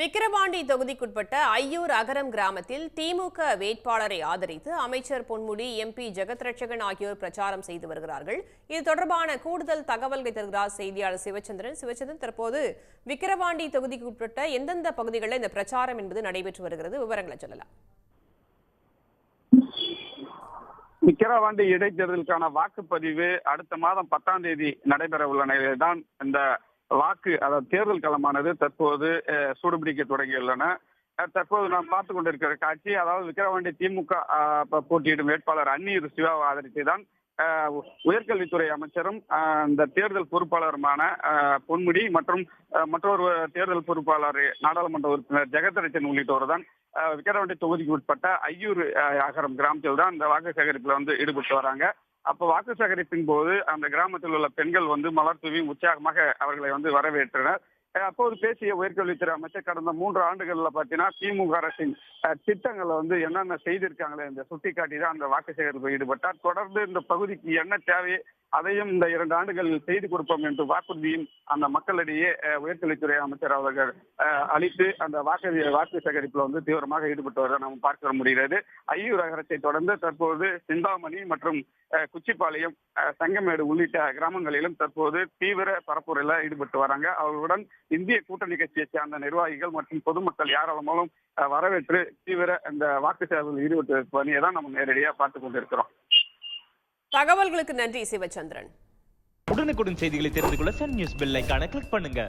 விக்கிரவாண்டி தொகுதிக்குட்பட்ட ஐயூர் அகரம் கிராமத்தில் திமுக வேட்பாளரை ஆதரித்து அமைச்சர் பொன்முடி எம்பி ஜெகத்ரட்சகன் ஆகியோர் பிரச்சாரம் செய்து வருகிறார்கள். இது தொடர்பான கூடுதல் தகவல்கள் தருகிறார் செய்தியாளர் சிவச்சந்திரன். சிவச்சந்திரன் தற்போது விக்கிரவாண்டி தொகுதிக்குட்பட்ட எந்தெந்த பகுதிகளில் இந்த பிரச்சாரம் என்பது நடைபெற்று வருகிறது? விவரங்களை சொல்லலாம். விக்கிரவாண்டி இடைத்தேர்தலுக்கான வாக்குப்பதிவு அடுத்த மாதம் பத்தாம் தேதி நடைபெற உள்ள நிலையில்தான் இந்த வாக்கு அதாவது தேர்தல் களமானது தற்போது சூடுபிடிக்க தொடங்கியுள்ளன. தற்போது நாம் பார்த்து கொண்டிருக்கிற காட்சி அதாவது விக்கிரவாண்டி திமுக போட்டியிடும் வேட்பாளர் அந்நீர் சிவாவை ஆதரித்து தான் உயர்கல்வித்துறை அமைச்சரும் இந்த தேர்தல் பொறுப்பாளருமான பொன்முடி மற்றும் மற்றொரு தேர்தல் பொறுப்பாளர் நாடாளுமன்ற உறுப்பினர் ஜெகதரட்சன் உள்ளிட்டோர் தான் விக்கிரவாண்டி தொகுதிக்கு உட்பட்ட ஐயூர் அகரம் கிராமத்தில் தான் இந்த வாக்கு சேகரிப்புல வந்து ஈடுபட்டு வராங்க. அப்ப வாக்கு சேகரிப்பின் போது அந்த கிராமத்தில் உள்ள பெண்கள் வந்து மலர் தூவி உற்சாகமாக அவர்களை வந்து வரவேற்றனர். அப்போது பேசிய உயர்கல்வித்துறை அமைச்சர் கடந்த மூன்று ஆண்டுகள்ல பாத்தீங்கன்னா திமுக அரசின் திட்டங்களை வந்து என்னென்ன செய்திருக்காங்களே இந்த சுட்டிக்காட்டி தான் அந்த வாக்கு சேகரிப்பில் ஈடுபட்டார். தொடர்ந்து இந்த பகுதிக்கு என்ன தேவை அதையும் இந்த இரண்டு ஆண்டுகளில் செய்து கொடுப்போம் என்று வாக்குறுதியும் அந்த மக்களிடையே உயர்கல்வித்துறை அமைச்சர் அவர்கள் அஹ், அளித்து அந்த வாக்கு வாக்கு சேகரிப்புல வந்து தீவிரமாக ஈடுபட்டு வருவதை நாம் பார்க்க முடிகிறது. ஐயூர் நகரத்தை தொடர்ந்து தற்போது சிந்தாமணி மற்றும் அஹ், குச்சிப்பாளையம் அஹ், சங்கமேடு உள்ளிட்ட கிராமங்களிலும் தற்போது தீவிர பரப்புரையில் ஈடுபட்டு வராங்க. அவர்களுடன் இந்திய கூட்டணி கட்சியை சேர்ந்த நிர்வாகிகள் மற்றும் பொதுமக்கள் யாராலும் வரவேற்று தீவிர இந்த வாக்கு சேவையில் ஈடுபட்டு பணியை தான் நம்ம நேரடியாக பார்த்து கொண்டிருக்கிறோம். தகவல்களுக்கு நன்றி சிவச்சந்திரன். உடனுக்குடன் செய்திகளை தெரிந்து கொள்ள Sun News bell icon click பண்ணுங்க.